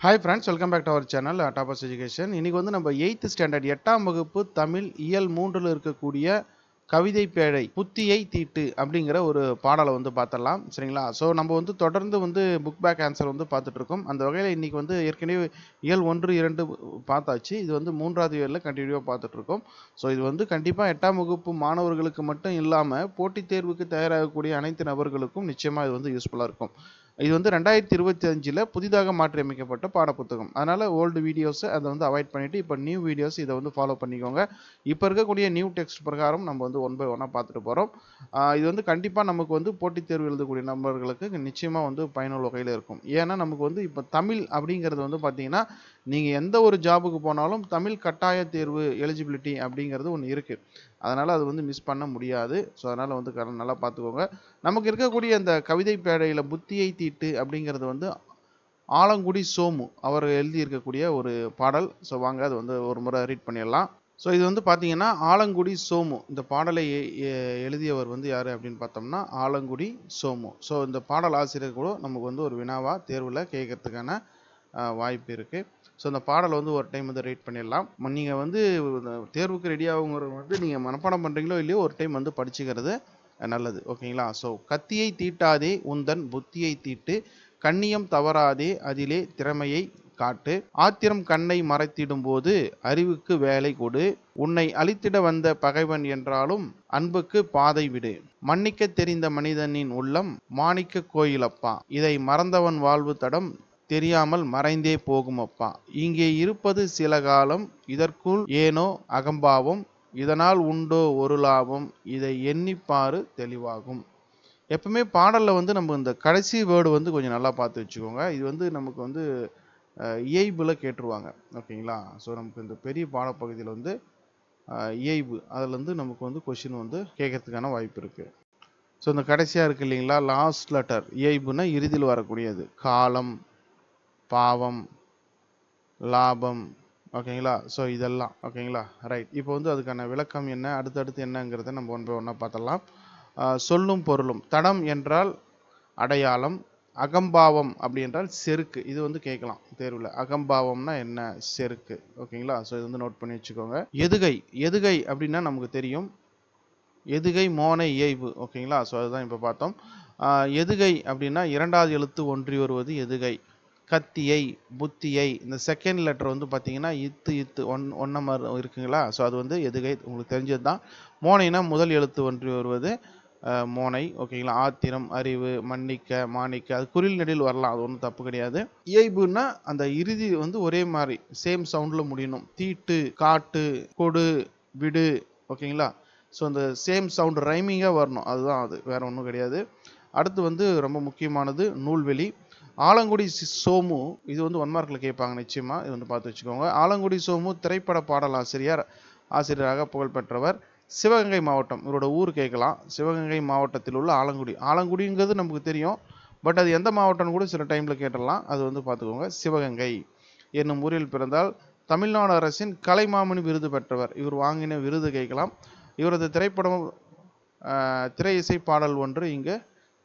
Hi friends welcome back to our channel டாபஸ் education இன்றைக்கி வந்து நம்ம எயித்து ஸ்டாண்டர்ட் எட்டாம் வகுப்பு தமிழ் இயல் மூன்றில் இருக்கக்கூடிய கவிதை பேழை புத்தியை தீட்டு அப்படிங்கிற ஒரு பாடலை வந்து பார்த்துடலாம். சரிங்களா? ஸோ நம்ம வந்து தொடர்ந்து வந்து புக் பேக் ஆன்சர் வந்து பார்த்துட்ருக்கோம் அந்த வகையில் இன்றைக்கி வந்து ஏற்கனவே இயல் ஒன்று இரண்டு பார்த்தாச்சு. இது வந்து மூன்றாவது இயலில் கண்டினியூவாக பார்த்துட்ருக்கோம் ஸோ இது வந்து கண்டிப்பாக எட்டாம் வகுப்பு மாணவர்களுக்கு மட்டும் இல்லாமல் போட்டித் தேர்வுக்கு தயாராகக்கூடிய அனைத்து நபர்களுக்கும் நிச்சயமாக இது வந்து யூஸ்ஃபுல்லாக இருக்கும். இது வந்து ரெண்டாயிரத்தி இருபத்தி அஞ்சில் புதிதாக மாற்றியமைக்கப்பட்ட பாடப்புத்தகம். அதனால் ஓல்டு வீடியோஸை அதை வந்து அவாய்ட் பண்ணிவிட்டு இப்போ நியூ வீடியோஸ் இதை வந்து ஃபாலோ பண்ணிக்கோங்க. இப்போ இருக்கக்கூடிய நியூ டெக்ஸ்ட் பிரகாரம் நம்ம வந்து ஒன் பை ஒன்னாக பார்த்துட்டு போகிறோம் இது வந்து கண்டிப்பாக நமக்கு வந்து போட்டித் தேர்வு எழுதக்கூடிய நபர்களுக்கு நிச்சயமாக வந்து பயனுள்ள வகையில் இருக்கும். ஏன்னா நமக்கு வந்து இப்போ தமிழ் அப்படிங்கிறது வந்து பார்த்தீங்கன்னா நீங்கள் எந்த ஒரு ஜாபுக்கு போனாலும் தமிழ் கட்டாய தேர்வு எலிஜிபிலிட்டி அப்படிங்கிறது ஒன்று இருக்குது அதனால் அது வந்து மிஸ் பண்ண முடியாது. ஸோ அதனால் வந்து நல்லா பார்த்துக்கோங்க. நமக்கு இருக்கக்கூடிய அந்த கவிதை பேடையில் புத்தியை தீட்டு அப்படிங்கிறது வந்து ஆலங்குடி சோமு அவர் எழுதியிருக்கக்கூடிய ஒரு பாடல். ஸோ வாங்க அது வந்து ஒரு முறை ரீட் பண்ணிடலாம். ஸோ இது வந்து பார்த்தீங்கன்னா ஆலங்குடி சோமு. இந்த பாடலை எழுதியவர் வந்து யார் அப்படின்னு பார்த்தோம்னா ஆலங்குடி சோமு. ஸோ இந்த பாடல் ஆசிரியர் கூட நமக்கு வந்து ஒரு வினாவாக தேர்வில் கேட்கறதுக்கான வாய்ப்பு இருக்குது ஸோ அந்த பாடலை வந்து ஒரு டைம் வந்து ரீட் பண்ணிடலாம். நீங்கள் வந்து இந்த தேர்வுக்கு ரெடி ஆகுங்கிறது வந்து நீங்கள் மனப்பாடம் பண்ணுறீங்களோ இல்லையோ ஒரு டைம் வந்து படிச்சுக்கிறது நல்லது. ஓகேங்களா? ஸோ கத்தியை தீட்டாதே உந்தன் புத்தியை தீட்டு கண்ணியம் தவறாதே அதிலே திறமையை காட்டு ஆத்திரம் கண்ணை மறைத்திடும்போது அறிவுக்கு வேலை கொடு. உன்னை அழித்திட வந்த பகைவன் என்றாலும் அன்புக்கு பாதை விடு. மன்னிக்க தெரிந்த மனிதனின் உள்ளம் மாணிக்க கோயிலப்பா. இதை மறந்தவன் வாழ்வு தடம் தெரியாமல் மறைந்தே போகுமப்பா. இங்கே இருப்பது சில காலம் இதற்குள் ஏனோ அகம்பாவம் இதனால் உண்டோ ஒரு லாபம் இதை எண்ணிப்பாறு தெளிவாகும். எப்பவுமே பாடலில் வந்து நம்ம இந்த கடைசி வேர்டு வந்து கொஞ்சம் நல்லா பார்த்து வச்சுக்கோங்க. இது வந்து நமக்கு வந்து இயைபில் கேட்டுருவாங்க. ஓகேங்களா? ஸோ நமக்கு இந்த பெரிய பாடப்பகுதியில் வந்து இயைபு. அதுலேருந்து நமக்கு வந்து கொஷின் வந்து கேட்கறதுக்கான வாய்ப்பு இருக்குது ஸோ இந்த கடைசியாக இருக்குது இல்லைங்களா? லாஸ்ட் லெட்டர் இயைபுனா இறுதியில் வரக்கூடியது. காலம் பாவம் லாபம். ஓகேங்களா? ஸோ இதெல்லாம். ஓகேங்களா? ரைட் இப்போ வந்து அதுக்கான விளக்கம் என்ன? அடுத்தடுத்து என்னங்கிறத நம்ம ஒன் பை ஒன்றா பார்த்தலாம் சொல்லும் பொருளும். தடம் என்றால் அடையாளம் அகம்பாவம் அப்படி என்றால் செருக்கு. இது வந்து கேட்கலாம் தேர்வில். அகம்பாவம்னா என்ன? செருக்கு. ஓகேங்களா? ஸோ இது வந்து நோட் பண்ணி வச்சுக்கோங்க. எதுகை. எதுகை அப்படின்னா நமக்கு தெரியும். எதுகை மோனை இயைவு. ஓகேங்களா? ஸோ அதுதான் இப்போ பார்த்தோம். எதுகை அப்படின்னா இரண்டாவது எழுத்து ஒன்றி வருவது எதுகை. கத்தியை புத்தியை. இந்த செகண்ட் லெட்டர் வந்து பார்த்தீங்கன்னா இத்து இத்து. ஒன் ஒன்ன மாதிரி இருக்குங்களா? ஸோ அது வந்து எதுகை. உங்களுக்கு தெரிஞ்சது தான் மோனைனா முதல் எழுத்து ஒன்றி வருவது. மோனை ஓகேங்களா? ஆத்திரம் அறிவு மன்னிக்க மாணிக்க அது குறில் நெடில் வரலாம் அது ஒன்றும் தப்பு கிடையாது. இயைபுன்னா அந்த இறுதி வந்து ஒரே மாதிரி சேம் சவுண்டில் முடியணும். தீட்டு காட்டு கொடு விடு ஓகேங்களா? ஸோ அந்த சேம் சவுண்டு ரைமிங்காக வரணும். அதுதான் அது வேற ஒன்றும் கிடையாது. அடுத்து வந்து ரொம்ப முக்கியமானது நூல்வெளி. ஆலங்குடி சோமு இது வந்து ஒன் மார்க்கில் கேட்பாங்க நிச்சயமாக இது வந்து பார்த்து வச்சுக்கோங்க. ஆலங்குடி சோமு திரைப்பட பாடல் ஆசிரியர் ஆசிரியராக புகழ்பெற்றவர். சிவகங்கை மாவட்டம் இவரோட ஊர் கேட்கலாம். சிவகங்கை மாவட்டத்தில் உள்ள ஆலங்குடி. ஆலங்குடிங்கிறது நமக்கு தெரியும். பட் அது எந்த மாவட்டம்னு கூட சில டைமில் கேட்டுடலாம் அது வந்து பார்த்துக்கோங்க. சிவகங்கை என்னும் ஊரில் பிறந்தால் தமிழ்நாடு அரசின் கலைமாமணி விருது பெற்றவர். இவர் வாங்கின விருது கேட்கலாம். இவரது திரைப்படம் திரை இசை பாடல் ஒன்று இங்கு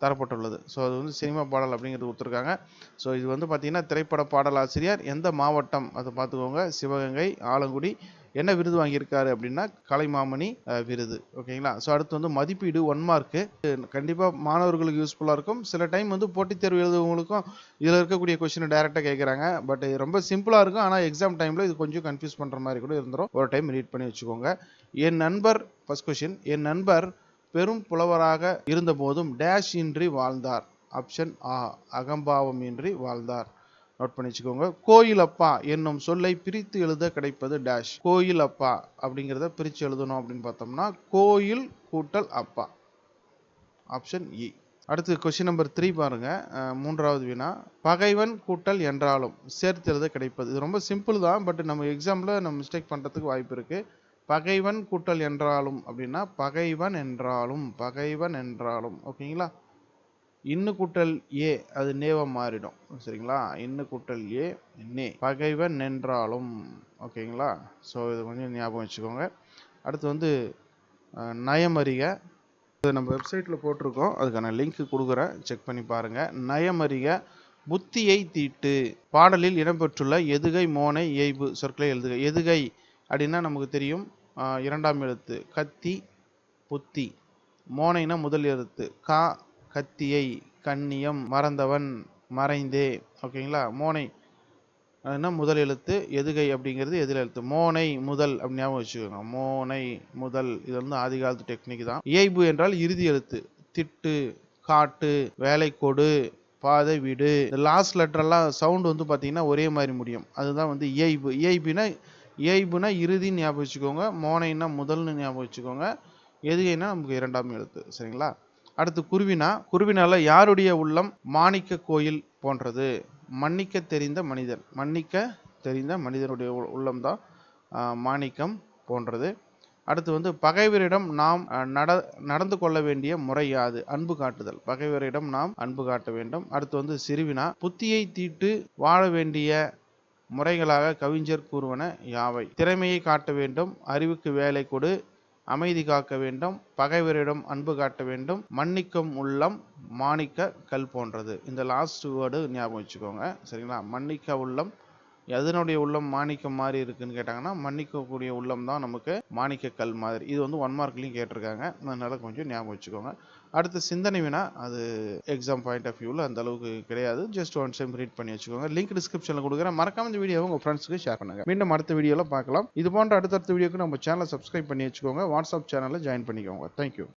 தரப்பட்டுள்ளது. ஸோ அது வந்து சினிமா பாடல் அப்படிங்கிறது கொடுத்துருக்காங்க. ஸோ இது வந்து பார்த்திங்கன்னா திரைப்பட பாடல் ஆசிரியர் எந்த மாவட்டம்? அதை பார்த்துக்கோங்க. சிவகங்கை ஆலங்குடி என்ன விருது வாங்கியிருக்காரு அப்படின்னா கலைமாமணி விருது. ஓகேங்களா? ஸோ அடுத்து வந்து மதிப்பீடு ஒன் மார்க்கு கண்டிப்பாக மாணவர்களுக்கு யூஸ்ஃபுல்லாக இருக்கும். சில டைம் வந்து போட்டித் தேர்வு எழுதுவங்களுக்கும் இதில் இருக்கக்கூடிய கொஸ்டினை டேரெக்டாக கேட்குறாங்க பட் ரொம்ப சிம்பிளாக இருக்கும். ஆனால் எக்ஸாம் டைமில் இது கொஞ்சம் கன்ஃபியூஸ் பண்ணுற மாதிரி கூட இருந்துடும் ஒரு டைம் ரீட் பண்ணி வச்சுக்கோங்க. என் நண்பர் ஃபஸ்ட் கொஷின் என் நண்பர் பெரும் புலவராக இருந்தபோதும் டேஷ் இன்றி வாழ்ந்தார். ஆப்ஷன் ஆ அகம்பாவம் இன்றி வாழ்ந்தார். நோட் பண்ணி வச்சுக்கோங்க. கோயில் அப்பா என்னும் சொல்லை பிரித்து எழுத கிடைப்பது டேஷ் கோயில் அப்பா அப்படிங்கிறத பிரித்து எழுதணும் அப்படின்னு பார்த்தோம்னா கோயில் கூட்டல் அப்பா. Option e e. அடுத்து கொஸ்டின் நம்பர் த்ரீ பாருங்க. மூன்றாவது வினா பகைவன் கூட்டல் என்றாலும் சேர்த்து எழுத கிடைப்பது. இது ரொம்ப சிம்பிள் தான் பட் நம்ம எக்ஸாமில் நம்ம மிஸ்டேக் பண்ணுறதுக்கு வாய்ப்பு இருக்குது பகைவன் கூட்டல் என்றாலும் அப்படின்னா பகைவன் என்றாலும் பகைவன் என்றாலும். ஓகேங்களா இன்னு கூட்டல் ஏ அது நேவாக மாறிடும். சரிங்களா? இன்னு கூட்டல் ஏ நே பகைவன் நின்றாலும். ஓகேங்களா? ஸோ இது கொஞ்சம் ஞாபகம் வச்சுக்கோங்க. அடுத்து வந்து நயமறிக. இது நம்ம வெப்சைட்டில் போட்டிருக்கோம். அதுக்கான லிங்க் கொடுக்குறேன். செக் பண்ணி பாருங்கள் நயமறிக புத்தியை தீட்டு. பாடலில் இடம்பெற்றுள்ள எதுகை மோனை இயைபு. சொற்களை எழுதுக. எதுகை அப்படின்னா நமக்கு தெரியும். இரண்டாம் எழுத்து. கத்தி புத்தி. மோனைனா முதல் எழுத்து. கா கத்தியை கண்ணியம் மறந்தவன் மறைந்தே. ஓகேங்களா? மோனை அதுனா முதல் எழுத்து எதுகை அப்படிங்கிறது எதிர் எழுத்து? மோனை முதல் அப்படி ஞாபகம் வச்சுக்கோங்க. மோனை முதல் இது வந்து ஆதி காலத்து டெக்னிக் தான். இயைபு என்றால் இறுதி எழுத்து. திட்டு காட்டு வேலை கொடு பாதை வீடு. இந்த லாஸ்ட் லெட்டரெல்லாம் சவுண்ட் வந்து பார்த்தீங்கன்னா ஒரே மாதிரி முடியும். அதுதான் வந்து இயைபு. இயைபுனா இயைபுனா இறுதின்னு ஞாபகம் வச்சுக்கோங்க. மோனைன்னா முதல்னு ஞாபகம் வச்சுக்கோங்க. எதுகைனா நமக்கு இரண்டாம் எழுத்து. சரிங்களா? அடுத்து குருவினா குருவினால யாருடைய உள்ளம் மாணிக்க கோயில் போன்றது? மன்னிக்க தெரிந்த மனிதன். மன்னிக்க தெரிந்த மனிதனுடைய உ- உள்ளம்தான் மாணிக்கம் போன்றது. அடுத்து வந்து பகைவரிடம் நாம் நட நடந்து கொள்ள வேண்டிய முறை யாது? அன்பு காட்டுதல். பகைவரிடம் நாம் அன்பு காட்ட வேண்டும். அடுத்து வந்து சிறுவினா புத்தியை தீட்டு வாழ வேண்டிய முறைகளாக கவிஞர் கூறுவன யாவை? திறமையை காட்ட வேண்டும். அறிவுக்கு வேலை கொடு. அமைதி காக்க வேண்டும் பகைவரிடம் அன்பு காட்ட வேண்டும் மன்னிக்கும் உள்ளம் மாணிக்க கல் போன்றது. இந்த லாஸ்ட் வேர்டு ஞாபகம் வச்சுக்கோங்க. சரிங்களா? மன்னிக்க உள்ளம் எதனுடைய உள்ளம் மாணிக்கம் மாதிரி இருக்குன்னு கேட்டாங்கன்னா மன்னிக்கக்கூடிய உள்ளம் தான் நமக்கு மாணிக்க கல் மாதிரி. இது வந்து ஒன் மார்க்லையும் கேட்டிருக்காங்க. அதனால கொஞ்சம் ஞாபகம் வச்சுக்கோங்க. அடுத்து சிந்தனை வினா அது எக்ஸாம் பாயிண்ட் ஆஃப் வியூவில் அந்த அளவுக்கு கிடையாது. ஜஸ்ட் ஒன் டைம் ரீட் பண்ணி வச்சுக்கோங்க. லிங்க் டிஸ்கிரிப்ஷனில் கொடுக்குறேன். மறக்காம இந்த வீடியோ உங்கள் ஃப்ரெண்ட்ஸுக்கு ஷேர் பண்ணுங்க. மீண்டும் அடுத்த வீடியோவில் பார்க்கலாம். இது போன்ற அடுத்தடுத்த வீடியோக்கு நம்ம சேனலை சப்ஸ்கிரைப் பண்ணி வச்சுக்கோங்க. வாட்ஸ்அப் சேனலில் ஜாயின் பண்ணிக்கோங்க. தேங்க்யூ